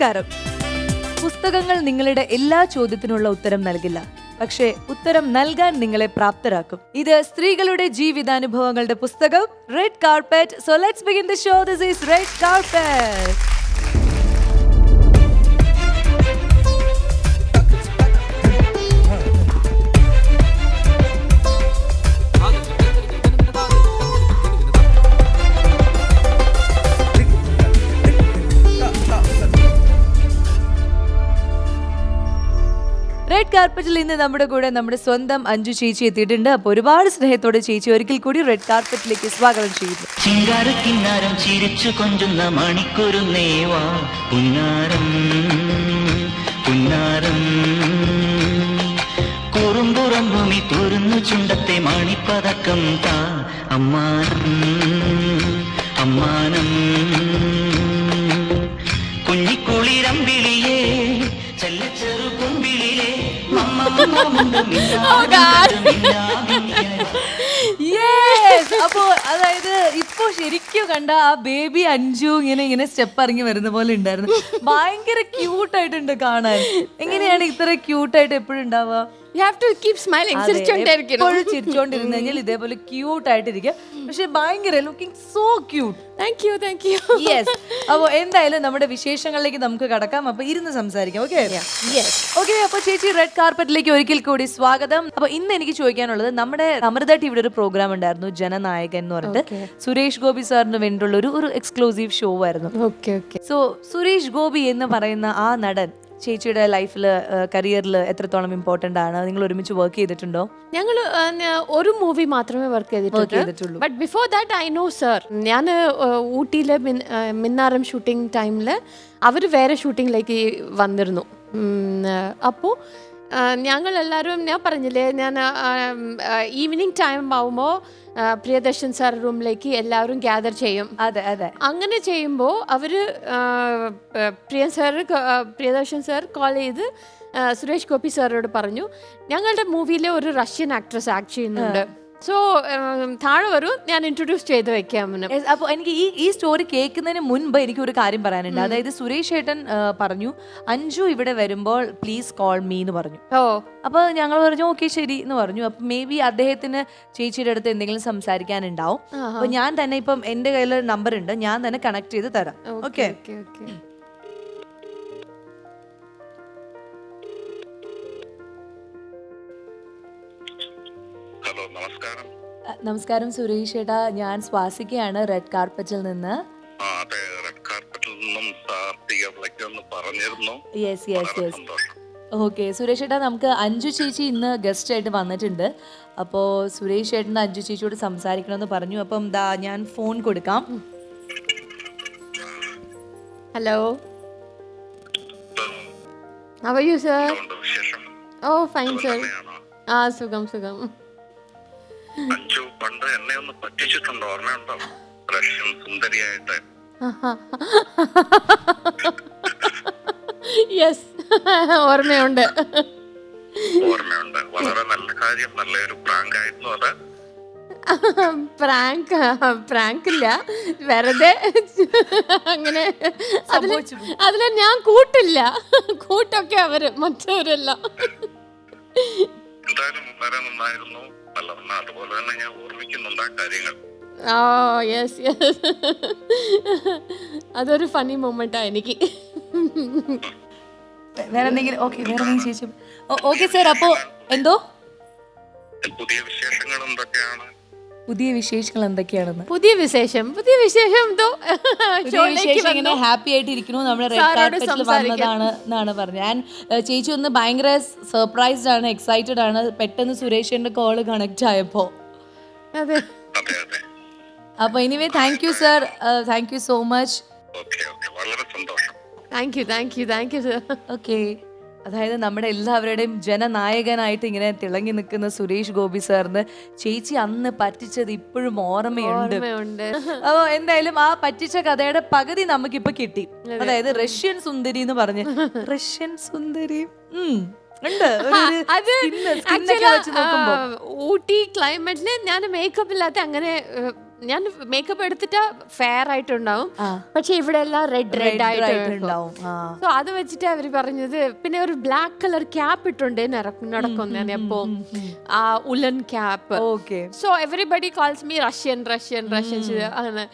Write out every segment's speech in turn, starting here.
നമസ്കാരം. പുസ്തകങ്ങൾ നിങ്ങളുടെ എല്ലാ ചോദ്യത്തിനുള്ള ഉത്തരം നൽകില്ല. പക്ഷേ ഉത്തരം നൽകാൻ നിങ്ങളെ പ്രാപ്തരാക്കും. ഇത് സ്ത്രീകളുടെ ജീവിതാനുഭവങ്ങളുടെ പുസ്തകം red carpet so let's begin the show this is red carpet red കാർപ്പറ്റിൽ ഇന്ന് നമ്മുടെ കൂടെ നമ്മുടെ സ്വന്തം അഞ്ജു ചേച്ചി എത്തിയിട്ടുണ്ട്. അപ്പോൾ ഒരുപാട് സ്നേഹത്തോടെ ചേച്ചി ഒരിക്കൽ കൂടി റെഡ് കാർപ്പറ്റിലേക്ക് സ്വാഗതം ചെയ്യുന്നു. ചിങ്കാരക്കിന്നാരം ചിരിച്ചു കൊഞ്ചുന്ന മണിക്കൊരു കുറുമ്പുറം ഭൂമി തുറന്നു ചുണ്ടത്തെ മണിപ്പതക്കം താ. അമ്മാനം അമ്മാനം. Yes! അപ്പോ അതായത് ഇപ്പൊ ശരിക്കും കണ്ട ആ ബേബി അഞ്ജു ഇങ്ങനെ ഇങ്ങനെ സ്റ്റെപ്പ് ഇറങ്ങി വരുന്ന പോലെ ഉണ്ടായിരുന്നു. ഭയങ്കര ക്യൂട്ടായിട്ടുണ്ട് കാണാൻ. എങ്ങനെയാണ് ഇത്ര ക്യൂട്ടായിട്ട് എപ്പോഴും ഉണ്ടാവുക? You have to keep smiling ചിരിച്ചോണ്ടിരിക്കണം എപ്പോഴും ചിരിച്ചോണ്ടിരുന്നു കഴിഞ്ഞാൽ ഇതേപോലെ ക്യൂട്ട് ആയിട്ടിരിക്കുക പക്ഷെ ഭയങ്കര looking so cute thank you thank you yes അപ്പൊ എന്തായാലും നമ്മുടെ വിശേഷങ്ങളിലേക്ക് നമുക്ക് കടക്കാം. അപ്പൊ ഇരുന്ന് സംസാരിക്കാം ഓക്കെ ഓക്കെ അപ്പൊ ചേച്ചി റെഡ് കാർപ്പറ്റിലേക്ക് ഒരിക്കൽ കൂടി സ്വാഗതം. അപ്പൊ ഇന്ന് എനിക്ക് ചോദിക്കാനുള്ളത് നമ്മുടെ അമൃത ടിവിയുടെ ഒരു പ്രോഗ്രാം ഉണ്ടായിരുന്നു ജനനായകൻ എന്ന് പറഞ്ഞിട്ട്. സുരേഷ് ഗോപി സാറിന് വേണ്ടിയുള്ള ഒരു ഒരു എക്സ്ക്ലൂസീവ് ഷോ ആയിരുന്നു. Okay okay so Suresh Gopi എന്ന് പറയുന്ന ആ നടൻ ചേച്ചിയുടെ ലൈഫിൽ കരിയറിൽ എത്രത്തോളം ഇമ്പോർട്ടന്റ് ആണ്? നിങ്ങൾ ഒരുമിച്ച് വർക്ക് ചെയ്തിട്ടുണ്ടോ? ഞങ്ങൾ ഒരു മൂവി മാത്രമേ വർക്ക് ചെയ്തിട്ടുള്ളൂ. But before that I know sir ഞാൻ ഊട്ടിയിലെ മിന്നാരം ഷൂട്ടിംഗ് ടൈമിൽ അവർ വേറെ ഷൂട്ടിങ്ങിലേക്ക് വന്നിരുന്നു. അപ്പോൾ ഞങ്ങൾ എല്ലാവരും ഞാൻ പറഞ്ഞില്ലേ ഞാൻ ഈവനിങ് ടൈം ആവുമ്പോൾ പ്രിയദർശൻ സാർ റൂമിലേക്ക് എല്ലാവരും ഗ്യാദർ ചെയ്യും. അതെ അതെ. അങ്ങനെ ചെയ്യുമ്പോൾ അവർ Priya sir Priyadarshan sir call ചെയ്ത് സുരേഷ് ഗോപി സാറോട് പറഞ്ഞു ഞങ്ങളുടെ മൂവിയിലെ ഒരു റഷ്യൻ ആക്ട്രസ് ആക്ട് ചെയ്യുന്നുണ്ട്. സോ താഴെ വരൂ. ഞാൻ ഇൻട്രൊഡ്യൂസ് ചെയ്ത് വെക്കാം അപ്പോൾ അപ്പൊ എനിക്ക് ഈ ഈ സ്റ്റോറി കേൾക്കുന്നതിന് മുൻപ് എനിക്ക് ഒരു കാര്യം പറയാനുണ്ട്. അതായത് സുരേഷ് ഏട്ടൻ പറഞ്ഞു അഞ്ജു ഇവിടെ വരുമ്പോൾ പ്ലീസ് കോൾ മീ എന്ന് പറഞ്ഞു. ഓ. അപ്പൊ ഞങ്ങൾ പറഞ്ഞു ഓക്കെ ശരി എന്ന് പറഞ്ഞു. അപ്പൊ മേ ബി അദ്ദേഹത്തിന് ചേച്ചിയുടെ അടുത്ത് എന്തെങ്കിലും സംസാരിക്കാനുണ്ടാവും. അപ്പൊ ഞാൻ തന്നെ ഇപ്പം എന്റെ കയ്യിൽ നമ്പർ ഉണ്ട്. ഞാൻ തന്നെ കണക്ട് ചെയ്ത് തരാം. Okay okay. നമസ്കാരം സുരേഷ് ഏട്ടാ ഞാൻ സ്വാസികയാണ് റെഡ് കാർപ്പറ്റിൽ നിന്ന്. ആ റെഡ് കാർപ്പറ്റിൽ നിന്നും സാർ തിയേറ്ററിലേക്ക് പറഞ്ഞിരുന്നു. Yes yes yes okay Suresh ഏട്ടാ നമുക്ക് അഞ്ചു ചേച്ചി ഇന്ന് ഗസ്റ്റ് ആയിട്ട് വന്നിട്ടുണ്ട്. അപ്പോ സുരേഷ് ഏട്ടന്റെ അഞ്ചു ചേച്ചിയോട് സംസാരിക്കണമെന്ന് പറഞ്ഞു. അപ്പം ദാ ഞാൻ ഫോൺ കൊടുക്കാം. Hello how you sir oh fine sir ആ സുഖം സുഖം. അഞ്ചു പണ്ട് എന്നെ ഒന്ന് പറ്റിച്ചിട്ടുണ്ടോ? ഓർമ്മയുണ്ടോ? റഷ്യൻ സുന്ദരിയായിട്ട്. യെസ് ഓർമ്മയുണ്ട്. ഓർമ്മയുണ്ട്. വളരെ നല്ല കാര്യം നല്ലൊരു പ്രാങ്ക് ആയിരുന്നു അത്. പ്രാങ്ക് പ്രാങ്ക് ഇല്ല വെറുതെ അങ്ങനെ അതിൽ അതിൽ ഞാൻ കൂട്ടില്ല. കൂട്ടൊക്കെ അവർ മറ്റവരെല്ലാം. എന്തായാലും വളരെ നന്നായിരുന്നു. നല്ല നന്നാ അതുപോലെ തന്നെ ഞാൻ ഓർമ്മിക്കുന്നുണ്ട് ആ കാര്യങ്ങൾ. ഓ യെസ് യെസ് അതൊരു ഫണ്ണി മൊമെന്റാ എനിക്ക്. വേറെ എന്തെങ്കിലും ഓക്കെ വേറെ എന്തെങ്കിലും ചോദിച്ചു ഓക്കെ സാർ അപ്പോൾ എന്തോ? പുതിയ വിശേഷങ്ങൾ എന്തൊക്കെയാണ്? പുതിയ വിശേഷങ്ങൾ എന്തൊക്കെയാണെന്ന്? പുതിയ വിശേഷം. പുതിയ വിശേഷം എന്തോ? ഷോയിലേക്ക് ഇങ്ങനെ ഹാപ്പി ആയിട്ട് ഇരിക്കുന്നു നമ്മൾ റെഡ് സാറോട് കാർപ്പറ്റിൽ സംസാരിക്കാം. വന്നതാണ് എന്നാണ് പറഞ്ഞത്. ഞാൻ ഏഹ്, ചേച്ചി ഒന്ന് ഭയങ്കര സർപ്രൈസ്ഡ് ആണ് എക്സൈറ്റഡ് ആണ്. പെട്ടെന്ന് സുരേഷിന്റെ കോൾ കണക്ട് ആയപ്പോ. അതെ. അതെ അതെ. അപ്പൊ anyway thank you sir thank you so much okay okay വളരെ സന്തോഷം. Thank you thank you thank you sir okay അതായത് നമ്മുടെ എല്ലാവരുടെയും ജനനായകനായിട്ട് ഇങ്ങനെ തിളങ്ങി നിൽക്കുന്ന സുരേഷ് ഗോപി സാറിന് ചേച്ചി അന്ന് പറ്റിച്ചത് ഇപ്പോഴും ഓർമ്മയുണ്ട്. അപ്പോ അപ്പൊ എന്തായാലും ആ പറ്റിച്ച കഥയുടെ പകുതി നമുക്കിപ്പോ കിട്ടി. അതായത് റഷ്യൻ സുന്ദരി എന്ന് പറഞ്ഞ്. റഷ്യൻ സുന്ദരി. ഊട്ടി ക്ലൈമറ്റിൽ ഞാൻ മേക്കപ്പ് ഇല്ലാത്ത അങ്ങനെ ഞാൻ മേക്കപ്പ് എടുത്തിട്ട് ഫെയർ ആയിട്ടുണ്ടാവും. പക്ഷെ ഇവിടെ എല്ലാം റെഡ് റെഡ് ആയിട്ട് ആയിട്ടുണ്ടാവും. സോ അത് വെച്ചിട്ട് അവർ പറഞ്ഞത് പിന്നെ ഒരു ബ്ലാക്ക് കളർ ക്യാപ്പ് ഇട്ടുണ്ട് നടക്കും ഞാൻ എപ്പോ ആ woollen cap okay so everybody calls me Russian Russian Russian അങ്ങനെ.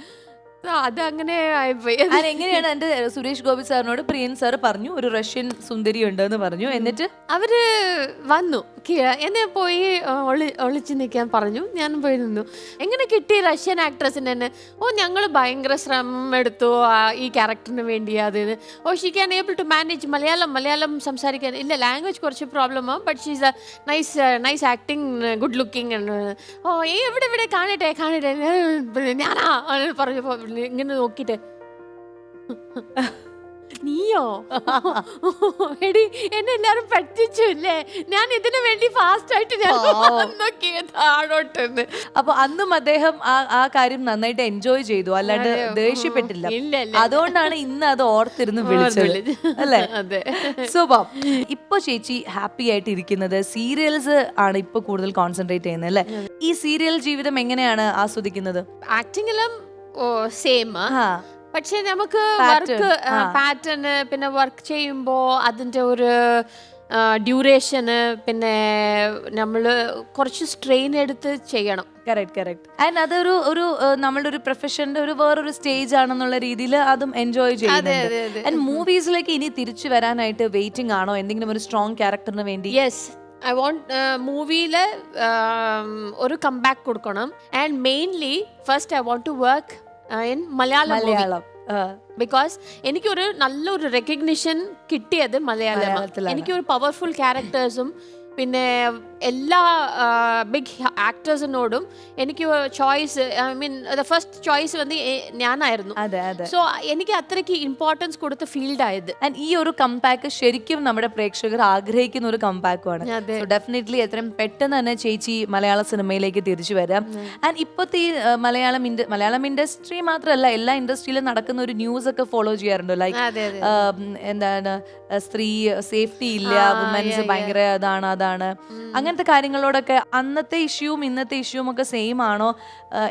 So അത് അങ്ങനെ ആയിപ്പോയി ഞാൻ എങ്ങനെയാണ് എന്റെ സുരേഷ് ഗോപി സാറിനോട് പ്രിയൻ സാർ പറഞ്ഞു ഒരു റഷ്യൻ സുന്ദരി ഉണ്ടെന്ന് പറഞ്ഞു എന്നിട്ട്? അവർ വന്നു. എന്നെ പോയി ഒളിച്ചു നിൽക്കാൻ പറഞ്ഞു. ഞാൻ പോയി നിന്നു. എങ്ങനെ കിട്ടി റഷ്യൻ ആക്ട്രസിന് തന്നെ ഓ ഞങ്ങൾ ഭയങ്കര ശ്രമം എടുത്തു ഈ ക്യാരക്ടറിന് വേണ്ടി അത് ഓ she can able to manage Malayalam Malayalam സംസാരിക്കാൻ. ഇല്ല ലാംഗ്വേജ് കുറച്ച് പ്രോബ്ലം ആവും but she's a nice nice acting good looking oh എവിടെ ഇവിടെ കാണട്ടെ കാണട്ടെ. ഞാനാ പറഞ്ഞപ്പോൾ ഇങ്ങനെ നോക്കിട്ടെ നീയോ? എടി എന്നെ എല്ലാരും പറ്റിച്ചു അല്ലേ ഞാൻ ഇതിനു വേണ്ടി ഫാസ്റ്റ് ആയിട്ട് ഞാൻ താഴോട്ടെന്ന്. അപ്പൊ അന്നും അദ്ദേഹം ആ ആ കാര്യം നന്നായിട്ട് എൻജോയ് ചെയ്തു. അല്ലാണ്ട്? ദേഷ്യപ്പെട്ടില്ല. അതുകൊണ്ടാണ് ഇന്ന് അത് ഓർത്തിരുന്ന് വിളിച്ചത്. അല്ലെ. സുഭം ഇപ്പൊ ചേച്ചി ഹാപ്പി ആയിട്ട് ഇരിക്കുന്നത് സീരിയൽസ് ആണ് ഇപ്പൊ കൂടുതൽ കോൺസെൻട്രേറ്റ് ചെയ്യുന്നത് അല്ലേ? ഈ സീരിയൽ ജീവിതം എങ്ങനെയാണ് ആസ്വദിക്കുന്നത്? ആക്ടിങ്ങിലും സെയിം പക്ഷെ നമുക്ക് വർക്ക് പാറ്റേൺ പിന്നെ വർക്ക് ചെയ്യുമ്പോൾ അതിന്റെ ഒരു ഡ്യൂറേഷന് പിന്നെ നമ്മൾ കുറച്ച് സ്ട്രെയിൻ എടുത്ത് ചെയ്യണം. കറക്റ്റ് കറക്റ്റ് ആൻഡ് അതൊരു ഒരു നമ്മളുടെ ഒരു പ്രൊഫഷന്റെ ഒരു വേറൊരു സ്റ്റേജ് ആണെന്നുള്ള രീതിയിൽ അതും എൻജോയ് ചെയ്യുന്നുണ്ട്. ആൻഡ് മൂവീസിലേക്ക് ഇനി തിരിച്ചു വരാനായിട്ട് വെയിറ്റിംഗ് ആണോ? എന്തെങ്കിലും ഒരു സ്ട്രോങ് ക്യാരക്ടറിന് വേണ്ടി? യെസ് ഐ വോണ്ട് മൂവിയിൽ ഒരു കംബാക്ക് കൊടുക്കണം. And mainly first I want to work in Malayalam because എനിക്കൊരു നല്ലൊരു റെക്കഗ്നിഷൻ കിട്ടിയത് മലയാളത്തിൽ മലയാളത്തിലാണ്. എനിക്കൊരു പവർഫുൾ ക്യാരക്ടേഴ്സും പിന്നെ എല്ലാ ബിഗ് ആക്ടേഴ്സിനോടും എനിക്ക് choice I mean the first choice വന്ന് ഞാനായിരുന്നു. അതെ അതെ. സോ എനിക്ക് അത്രയ്ക്ക് ഇമ്പോർട്ടൻസ് കൊടുത്ത ഫീൽഡ് ആയത്. ആൻഡ് ഈ ഒരു കമ്പാക്ക് ശരിക്കും നമ്മുടെ പ്രേക്ഷകർ ആഗ്രഹിക്കുന്ന ഒരു കമ്പാക്കുമാണ് ഡെഫിനറ്റ്ലി എത്രയും പെട്ടെന്ന് തന്നെ ചേച്ചി മലയാള സിനിമയിലേക്ക് തിരിച്ചു വരാം. ആൻഡ് ഇപ്പോഴത്തെ ഈ മലയാളം ഇൻഡ- മലയാളം ഇൻഡസ്ട്രി മാത്രമല്ല എല്ലാ ഇൻഡസ്ട്രിയിലും നടക്കുന്ന ഒരു ന്യൂസ് ഒക്കെ ഫോളോ ചെയ്യാറുണ്ട്. ലൈക്ക് എന്താണ് സ്ത്രീ സേഫ്റ്റി ഇല്ല വുമൻസ്. ഭയങ്കര അതാണ്. അതാണ് അങ്ങനത്തെ കാര്യങ്ങളോടൊക്കെ അന്നത്തെ ഇഷ്യൂവും ഇന്നത്തെ ഇഷ്യൂവും ഒക്കെ സെയിം ആണോ?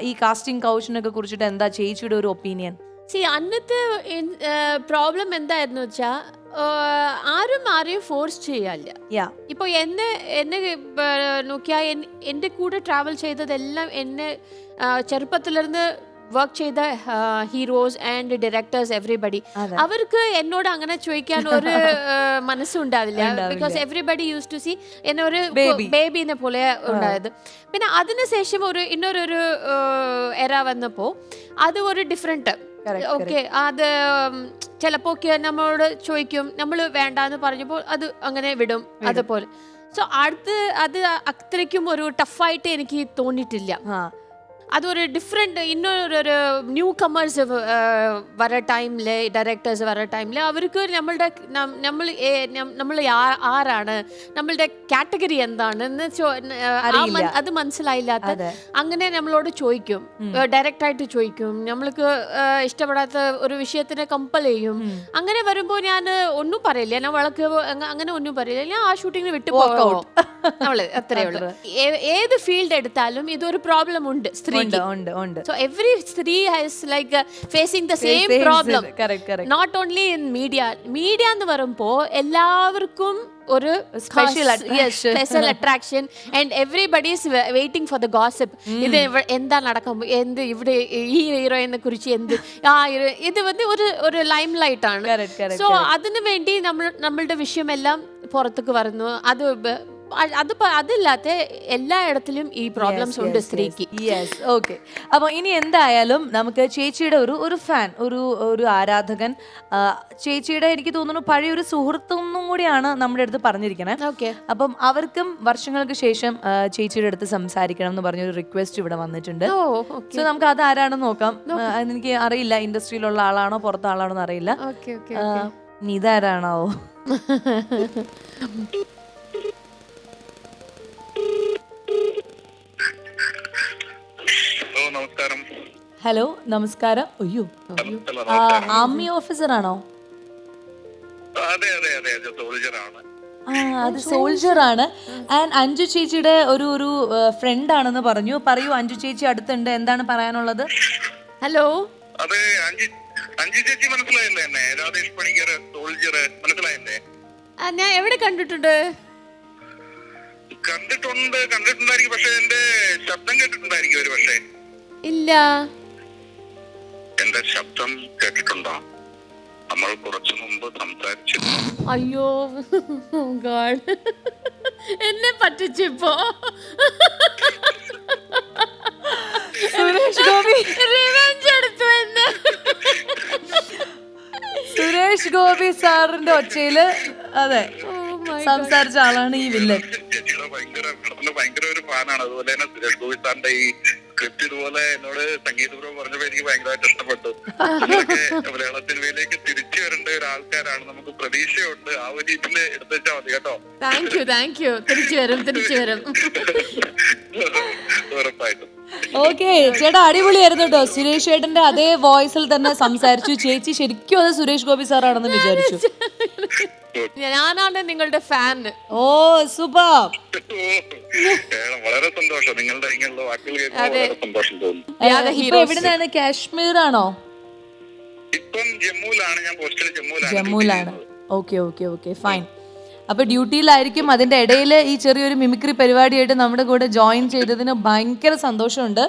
ഈ കാസ്റ്റിംഗ് കൗച്ചിനൊക്കെ കുറിച്ചിട്ട് എന്താ ചേച്ചിയുടെ ഒരു ഒപ്പീനിയൻ സി അന്നത്തെ പ്രോബ്ലം എന്തായിരുന്നു വെച്ചാ ആരും ആരെയും ഫോഴ്സ് ചെയ്യാല്ല. യാ. ഇപ്പോൾ എന്നെ എന്നെ നോക്കിയാൽ എന്റെ കൂടെ ട്രാവൽ ചെയ്തതെല്ലാം എന്നെ ചെറുപ്പത്തിലിരുന്ന് വർക്ക് ചെയ്ത ഹീറോസ് ആൻഡ് ഡയറക്ടേഴ്സ് എവറിബഡി അവർക്ക് എന്നോട് അങ്ങനെ ചോദിക്കാൻ ഒരു മനസ്സുണ്ടാവില്ല. Because everybody use to see എന്നൊരു ഒരു ബേബിനെ പോലെ ഉണ്ടായത്. പിന്നെ അതിനുശേഷം ഒരു ഇന്നൊരു എറ വന്നപ്പോൾ അത് ഒരു ഡിഫറെന്റ് ഓക്കെ അത് ചിലപ്പോൾ നമ്മളോട് ചോദിക്കും നമ്മൾ വേണ്ടാന്ന് പറഞ്ഞപ്പോൾ അത് അങ്ങനെ വിടും അതുപോലെ. സോ അടുത്ത് അത് അത്രയ്ക്കും ഒരു ടഫായിട്ട് എനിക്ക് തോന്നിയിട്ടില്ല. അതൊരു ഡിഫറെന്റ് ഇന്നൊരു ന്യൂ കമേഴ്സ് വര ടൈമിൽ ഡയറക്ടേഴ്സ് വര ടൈമിൽ അവർക്ക് നമ്മളുടെ നമ്മൾ നമ്മൾ ആരാണ് നമ്മളുടെ കാറ്റഗറി എന്താണെന്ന് ചോ- ആ, ആ അറിയില്ല. അത് മനസ്സിലായില്ലാത്ത അങ്ങനെ നമ്മളോട് ചോദിക്കും. ഡയറക്റ്റായിട്ട് ചോദിക്കും. നമ്മൾക്ക് ഇഷ്ടപ്പെടാത്ത ഒരു വിഷയത്തിനെ കമ്പൽ ചെയ്യും. അങ്ങനെ വരുമ്പോൾ ഞാൻ ഒന്നും പറയില്ല. ഞാൻ വളക്ക് അങ്ങനെ ഒന്നും പറയില്ല. ഞാൻ ആ ഷൂട്ടിങ്ങിന് വിട്ടു പോകും. നമ്മൾ അത്രേ ഉള്ളൂ. ഏത് ഫീൽഡ് എടുത്താലും ഇതൊരു പ്രോബ്ലം ഉണ്ട്. ഉണ്ട് സ്ത്രീക്ക് സോ എവറി സ്ത്രീ has like facing the same problem not only in media media എന്ന് പറയുമ്പോ എല്ലാവർക്കും ഒരു special. Special attraction and everybody is waiting for the gossip ഇത് എന്താ നടക്കാൻ എന്ത് ഇവിടെ ഈ ഹീറോയിനെ കുറിച്ച് എന്ത്? ആ ഇത് വന്ന് ഒരു ഒരു ലൈം ലൈറ്റ് ആണ്. Correct, correct, സോ അതിനു വേണ്ടി നമ്മൾ നമ്മളുടെ വിഷയമെല്ലാം പുറത്തേക്ക് വരുന്നു. അത് അത് അതില്ലാത്ത എല്ലായിടത്തിലും ഈ പ്രോബ്ലംസ് ഉണ്ട് സ്ത്രീക്ക്. യെസ് ഓക്കെ അപ്പോൾ ഇനി എന്തായാലും നമുക്ക് ചേച്ചിയുടെ ഒരു ഒരു ഫാൻ ഒരു ഒരു ആരാധകൻ ചേച്ചിയുടെ എനിക്ക് തോന്നുന്നു പഴയ ഒരു സുഹൃത്തൊന്നും കൂടിയാണ് നമ്മുടെ അടുത്ത് പറഞ്ഞിരിക്കണേ. ഓക്കെ അപ്പം അവർക്കും വർഷങ്ങൾക്ക് ശേഷം ചേച്ചിയുടെ അടുത്ത് സംസാരിക്കണം എന്ന് പറഞ്ഞൊരു റിക്വസ്റ്റ് ഇവിടെ വന്നിട്ടുണ്ട്. സോ നമുക്ക് അത് ആരാണെന്ന് നോക്കാം. എനിക്ക് അറിയില്ല. ഇൻഡസ്ട്രിയിലുള്ള ആളാണോ പുറത്താളാണോ എന്ന് അറിയില്ല. ഓക്കെ നമസ്കാരം. ഹലോ നമസ്കാരം. അയ്യോ ആ, ആർമി ഓഫീസർ ആണോ അതെ അതെ അതെ അതെ സോൾജറാണ്. ആ അത് സോൾജർ ആണ് ആൻഡ് അഞ്ജു ചേച്ചിയുടെ ഒരു ഒരു ഫ്രണ്ട് ആണെന്ന് പറഞ്ഞു. പറയൂ അഞ്ജു ചേച്ചി അടുത്തുണ്ട്. എന്താണ് പറയാനുള്ളത്? ഹലോ. അതെ അഞ്ചി അഞ്ചി ചേച്ചി മനസ്സിലായില്ലേ എന്നെ? രാധേഷ് പണിക്കർ സോൾജർ മനസ്സിലായില്ലേ? ഞാൻ എവിടെ കണ്ടിട്ടുണ്ട്? കണ്ടിട്ടുണ്ട് കണ്ടിട്ടുണ്ടായിരിക്കും. പക്ഷെ എന്റെ ശബ്ദം കേട്ടിട്ടുണ്ടായിരിക്കും ഒരു പക്ഷേ. ഇല്ല. എന്റെ ശബ്ദം കേട്ടിട്ടുണ്ടോ? നമ്മൾ കുറച്ചു മുമ്പ് സംസാരിച്ചിരുന്നു. അയ്യോ ഗാഡ്. എന്നെ പറ്റിച്ചിപ്പോ സുരേഷ് ഗോപി. റിവെഞ്ച് എടുത്തു എന്നെ. സുരേഷ് ഗോപി സാറിന്റെ ഒച്ചയിൽ അതെ സംസാരിച്ച ആളാണ് ഈ വില്ലൻ. ഭയങ്കര ഒരു ഫാനാണ് അതുപോലെ തന്നെ സുരേഷ് ഗോപി സാറിന്റെ ഈ സ്ക്രിപ്റ്റ് ഇതുപോലെ എന്നോട് സംഗീത സംഗീതപുരം പറഞ്ഞപ്പോ എനിക്ക് ഭയങ്കരമായിട്ട് ഇഷ്ടപ്പെട്ടു. മലയാള സിനിമയിലേക്ക് തിരിച്ചു വരേണ്ട ഒരു ആൾക്കാരാണ്. നമുക്ക് പ്രതീക്ഷയുണ്ട്. ആ ഒരു രീതിയിൽ എടുത്തുവെച്ചാൽ മതി കേട്ടോ. താങ്ക് യു താങ്ക് യു തിരിച്ചു വരും തിരിച്ചു വരും. ഉറപ്പായിട്ടും. ഓക്കെ ചേട്ടാ അടിപൊളിയായിരുന്നു കേട്ടോ. സുരേഷ് ചേട്ടന്റെ അതേ വോയിസിൽ തന്നെ സംസാരിച്ചു. ചേച്ചി ശരിക്കും അത് സുരേഷ് ഗോപി സാറാണെന്ന് വിചാരിച്ചു. ഞാനാണ് നിങ്ങളുടെ ഫാൻ ഓ സൂപ്പർ വളരെ സന്തോഷം. നിങ്ങളുടെ ഇങ്ങനെയുള്ള വാക്കുകൾ കേൾക്കുമ്പോൾ വളരെ സന്തോഷം തോന്നുന്നു എവിടുന്നാണ് കാശ്മീർ ആണോ ഇപ്പം ജമ്മുവിലാണ്. ഞാൻ പോസ്റ്റിൽ ജമ്മുവിലാണ് ജമ്മുവിലാണ്. ഓക്കെ ഓക്കെ ഓക്കെ ഫൈൻ അപ്പൊ ഡ്യൂട്ടിയിലായിരിക്കും. അതിന്റെ ഇടയിൽ ഈ ചെറിയൊരു മിമിക്രി പരിപാടിയായിട്ട് നമ്മുടെ കൂടെ ജോയിൻ ചെയ്തതിന് ഭയങ്കര സന്തോഷമുണ്ട്.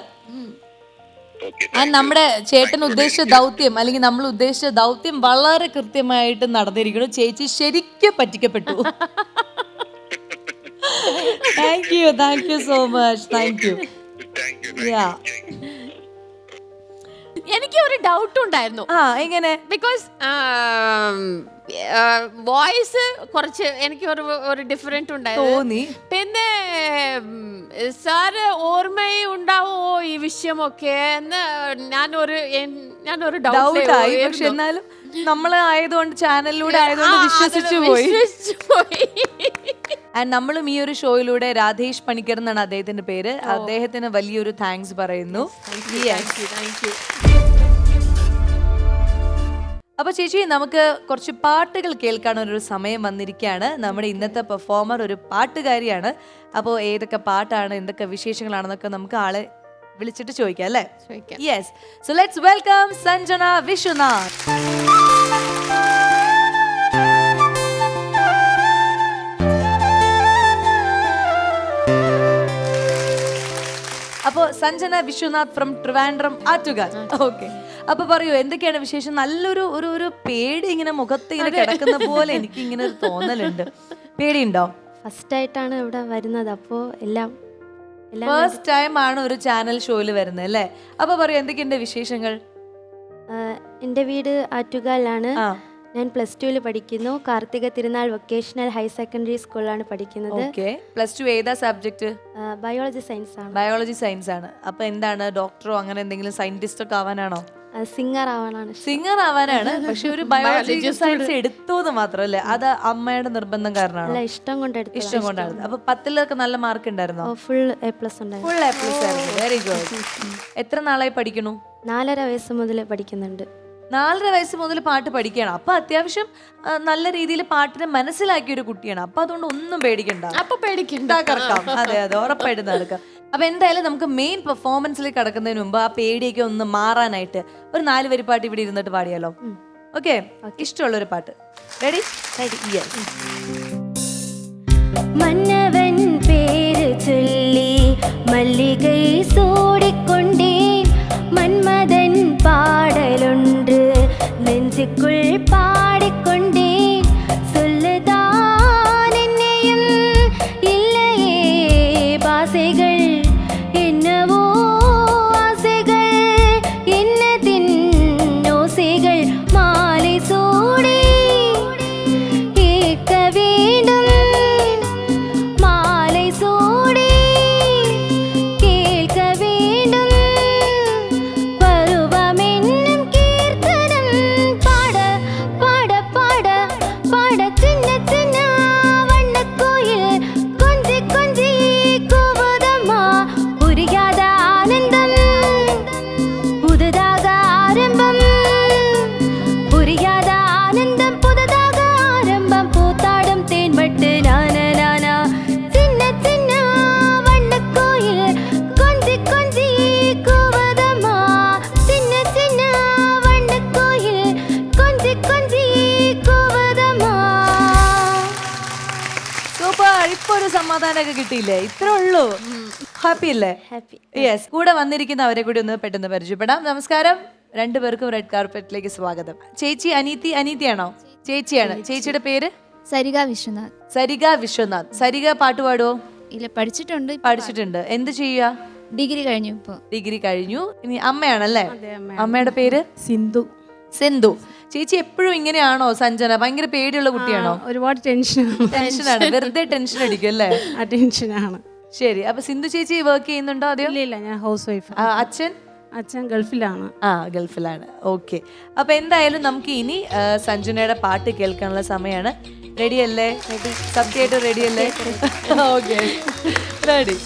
ആൻഡ് നമ്മുടെ ചേട്ടൻ ഉദ്ദേശിച്ച ദൗത്യം അല്ലെങ്കിൽ നമ്മൾ ഉദ്ദേശിച്ച ദൗത്യം വളരെ കൃത്യമായിട്ട് നടന്നിരിക്കുന്നു. ചേച്ചി ശരിക്കും പറ്റിക്കപ്പെട്ടു. Thank you thank you so much thank you yeah എനിക്ക് ഒരു ഡൗട്ട് ഉണ്ടായിരുന്നു. ആ എങ്ങനെ? ബിക്കോസ് വോയിസ് കുറച്ച് എനിക്ക് ഒരു ഒരു ഡിഫറെന്റ് ഉണ്ടായിരുന്നു. തോന്നി. പിന്നെ സാറ് ഓർമ്മയുണ്ടാവോ ഈ വിഷയമൊക്കെ എന്ന് ഞാനൊരു എൻ- ഞാനൊരു ഡൗട്ട് ആയി. പക്ഷെ എന്നാലും നമ്മൾ ആയതുകൊണ്ട് ചാനലിലൂടെ ആയതുകൊണ്ട് വിശ്വസിച്ചു പോയി. പോയി. ആൻഡ് നമ്മളും ഈ ഒരു ഷോയിലൂടെ രാധേഷ് പണിക്കർ എന്നാണ് അദ്ദേഹത്തിന്റെ പേര്. അദ്ദേഹത്തിന് വലിയൊരു താങ്ക്സ് പറയുന്നു. Yes. അപ്പൊ ചേച്ചി നമുക്ക് കുറച്ച് പാട്ടുകൾ കേൾക്കാൻ ഒരു സമയം വന്നിരിക്കുകയാണ്. നമ്മുടെ ഇന്നത്തെ പെർഫോമർ ഒരു പാട്ടുകാരിയാണ്. അപ്പോൾ ഏതൊക്കെ പാട്ടാണ് എന്തൊക്കെ വിശേഷങ്ങളാണെന്നൊക്കെ നമുക്ക് ആളെ വിളിച്ചിട്ട് ചോദിക്കാം അല്ലേ. Yes so let's welcome Sanjana Vishwanath അപ്പോ സഞ്ജന വിശ്വനാഥ് ഫ്രം ട്രിവാൻഡ്രം ആറ്റുകാർ ഓക്കെ അപ്പൊ പറയൂ എന്തൊക്കെയാണ് വിശേഷം? നല്ലൊരു ഒരു ഒരു പേടി ഇങ്ങനെ മുഖത്ത് ഇങ്ങനെ കിടക്കുന്ന പോലെ എനിക്ക് ഇങ്ങനെ ഒരു തോന്നലുണ്ട്. പേടിയുണ്ടോ? ഫസ്റ്റ് ആയിട്ടാണ് ഇവിടെ വരുന്നത്. അപ്പോൾ എല്ലാം എല്ലാം ഫസ്റ്റ് ടൈം ആണ് ഒരു ചാനൽ ഷോയിൽ വരുന്നത് അല്ലേ? അപ്പൊ പറയൂ എന്തൊക്കെയുണ്ട് വിശേഷങ്ങൾ? എന്റെ എന്റെ വീട് ആറ്റുകാലാണ്. ഞാൻ പ്ലസ് ടുവിൽ പഠിക്കുന്നു. Karthika Thirunal vocational higher secondary സ്കൂളിലാണ് പഠിക്കുന്നത്. ഓക്കെ പ്ലസ് ടു ഏതാ സബ്ജക്ട് ബയോളജി സയൻസ് ആണ്. ബയോളജി സയൻസ് ആണ്. അപ്പൊ എന്താണ്? ഡോക്ടറോ അങ്ങനെ എന്തെങ്കിലും സയന്റിസ്റ്റ് ഒക്കെ ആവാനാണോ? സിംഗർ ആവാനാണ് സിംഗർ ആവാനാണ് പക്ഷെ ഒരു ബയോളജിക്കൽ സയൻസ് എടുത്തു എന്ന് മാത്രമല്ലേ അത് അമ്മയുടെ നിർബന്ധം കാരണമാണ്. ഇഷ്ടം കൊണ്ട് ഇഷ്ടം കൊണ്ടാണ് അപ്പൊ പത്തിലൊക്കെ നല്ല മാർക്ക് ഉണ്ടായിരുന്നോ? ഫുൾ എ പ്ലസ് ഉണ്ടായിരുന്നു. ഫുൾ എ പ്ലസ് ആയിരുന്നു. വെരി ഗുഡ് എത്ര നാളായി പഠിക്കണു നാലര വയസ്സ് മുതൽ പഠിക്കുന്നുണ്ട്. നാലര വയസ്സ് മുതൽ പാട്ട് പഠിക്കുകയാണ്. അപ്പൊ അത്യാവശ്യം നല്ല രീതിയിൽ പാട്ടിനെ മനസ്സിലാക്കിയ ഒരു കുട്ടിയാണ്. അപ്പൊ അതുകൊണ്ട് ഒന്നും പേടിക്കണ്ട. അപ്പൊ പേടിക്കണ്ട. ഉണ്ടാക്കറക്കാം അതെ അതെ ഉറപ്പായിട്ട് നടക്കാം. അപ്പൊ എന്തായാലും നമുക്ക് മെയിൻ പെർഫോമൻസിലേക്ക് കടക്കുന്നതിന് മുമ്പ് ആ പേടിയൊക്കെ ഒന്ന് മാറാനായിട്ട് ഒരു നാല് വരി പാട്ട് ഇവിടെ ഇരുന്നിട്ട് പാടിയാലോ? ഓക്കെ? ഇഷ്ടമുള്ള ഒരു പാട്ട്. റെഡി മന്നവൻ പേര് ചൊല്ലി മല്ലികൈ സോടിക്കൊണ്ടേ മന്മദൻ 스쿨 സമാധാനമൊക്കെ കിട്ടിയില്ലേ? ഇത്രേ ഉള്ളൂ. ഹാപ്പി അല്ലേ ഹാപ്പി. യെസ് കൂടെ വന്നിരിക്കുന്ന അവരെ കൂടി ഒന്ന് പെട്ടെന്ന് പരിചയപ്പെടാം. നമസ്കാരം. രണ്ടുപേർക്കും റെഡ് കാർപ്പറ്റിലേക്ക് സ്വാഗതം. ചേച്ചി അനീതി അനീതിയാണോ? ചേച്ചിയാണ്. ചേച്ചിയുടെ പേര്? സരിക വിശ്വനാഥ്. സരിക വിശ്വനാഥ്. സരിക പാട്ട് പാടുവോ? ഇല്ല പഠിച്ചിട്ടുണ്ട് പഠിച്ചിട്ടുണ്ട്. എന്ത് ചെയ്യുക? ഡിഗ്രി കഴിഞ്ഞു ഇപ്പൊ. ഡിഗ്രി കഴിഞ്ഞു. ഇനി അമ്മയാണല്ലേ? അമ്മയുടെ പേര്? സിന്ധു. സിന്ധു. ചേച്ചി എപ്പോഴും ഇങ്ങനെയാണോ സഞ്ജന? ഭയങ്കര പേടിയുള്ള കുട്ടിയാണോ? ഒരുപാട് ടെൻഷനാണ് ടെൻഷനാണ്. വെറുതെ ടെൻഷൻ അടിക്കും അല്ലേ? ആ ടെൻഷനാണ് ശരി. അപ്പൊ സിന്ധു ചേച്ചി വർക്ക് ചെയ്യുന്നുണ്ടോ അതെയോ ഇല്ല ഇല്ല ഞാൻ ഹൗസ് വൈഫ് അച്ഛൻ? അച്ഛൻ ഗൾഫിലാണ്. ആ ഗൾഫിലാണ്. ഓക്കെ അപ്പൊ എന്തായാലും നമുക്ക് ഇനി സഞ്ജനയുടെ പാട്ട് കേൾക്കാനുള്ള സമയമാണ് റെഡി അല്ലേ? സത്യമായിട്ട് റെഡി അല്ലേ? ഓക്കെ റെഡി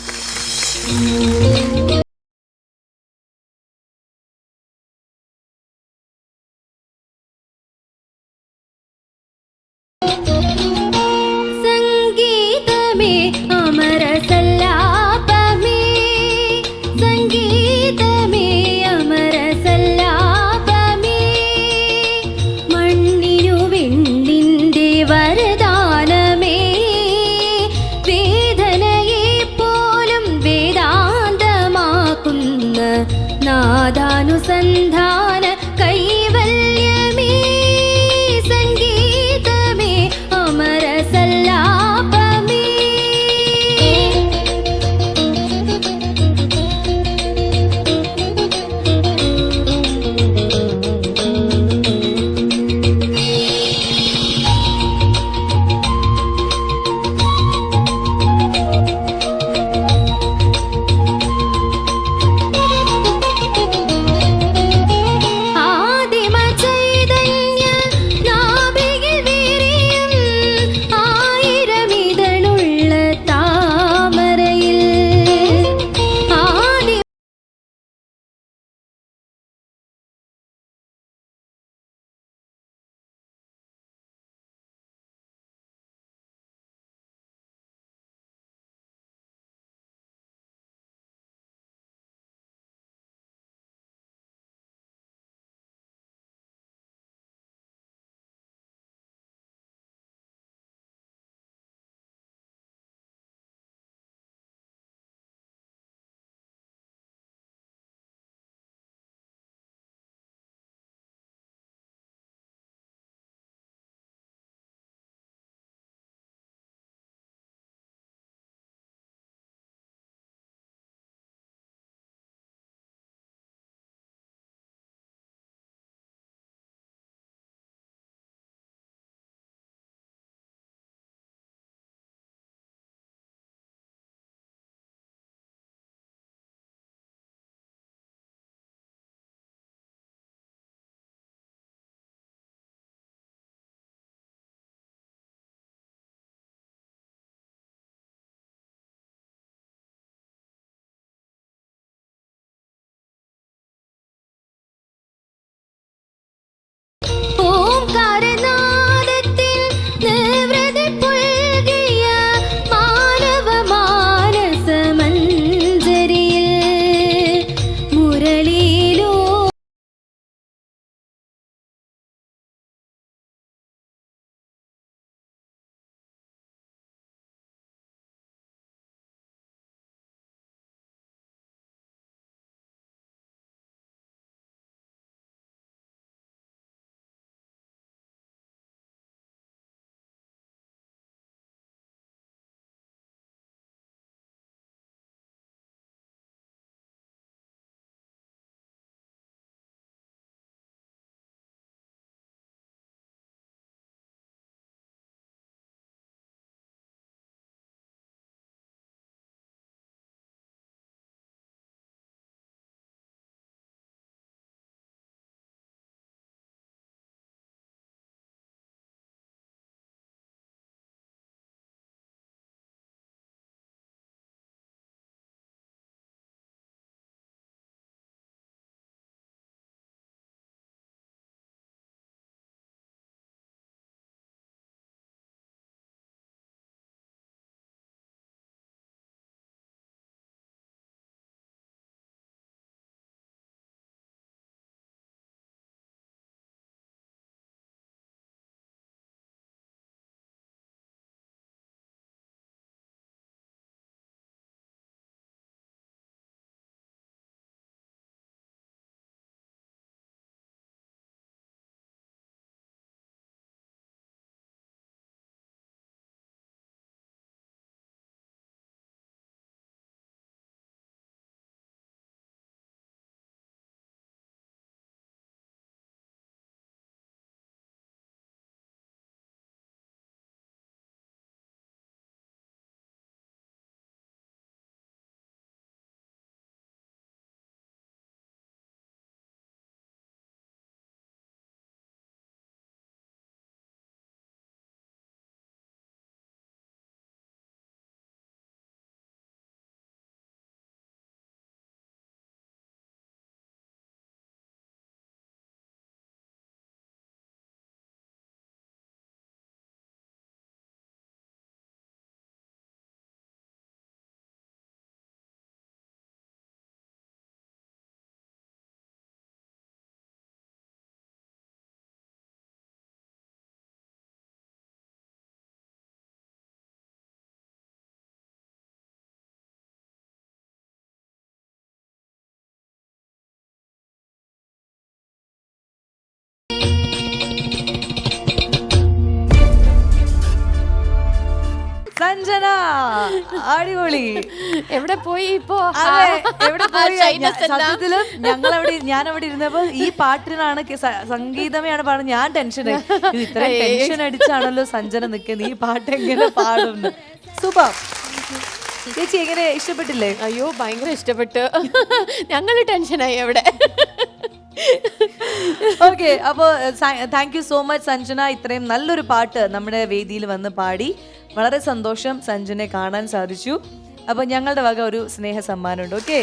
അടിപൊളി. എവിടെ പോയി ഇപ്പോ? എവിടെ പോയി? സത്യത്തിൽ? ഞങ്ങൾ അവിടെ ഞാൻ അവിടെ ഇരുന്നപ്പോ ഈ പാട്ടിനാണ് സംഗീതമേയാണ് പാടുന്നത്. ഞാൻ ടെൻഷൻ ഇത്ര ടെൻഷൻ അടിച്ചാണല്ലോ സഞ്ജന നിൽക്കുന്നത്. ഈ പാട്ട് എങ്ങനെ പാടും സൂപ്പർ. ചേച്ചി എങ്ങനെ ഇഷ്ടപ്പെട്ടില്ലേ? അയ്യോ ഭയങ്കര ഇഷ്ടപ്പെട്ടു. ഞങ്ങൾ ടെൻഷനായി അവിടെ. ഓക്കെ അപ്പോൾ thank you so much Sanjana. ഇത്രയും നല്ലൊരു പാട്ട് നമ്മുടെ വേദിയിൽ വന്ന് പാടി. വളരെ സന്തോഷം സഞ്ജനെ കാണാൻ സാധിച്ചു. അപ്പൊ ഞങ്ങളുടെ വക ഒരു സ്നേഹ സമ്മാനമുണ്ട് ഓക്കെ?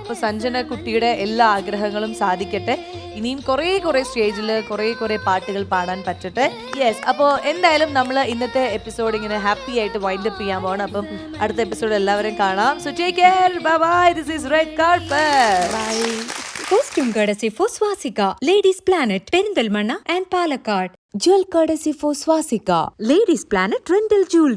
അപ്പൊ സഞ്ജന കുട്ടിയുടെ എല്ലാ ആഗ്രഹങ്ങളും സാധിക്കട്ടെ. ഇനിയും കുറേ കുറേ സ്റ്റേജിൽ കുറേ കുറേ പാട്ടുകൾ പാടാൻ പറ്റട്ടെ. യെസ് അപ്പോൾ എന്തായാലും നമ്മൾ ഇന്നത്തെ എപ്പിസോഡ് ഇങ്ങനെ ഹാപ്പി ആയിട്ട് വൈൻഡ് അപ്പ് ചെയ്യാൻ പോകണം അപ്പം അടുത്ത എപ്പിസോഡ് എല്ലാവരും കാണാം. So take care bye bye this is red carpet Costume courtesy for Swastika, Ladies Planet, Perindalmanna and Palakkad. Jewel courtesy for Swastika, Ladies Planet Rental Jewelry.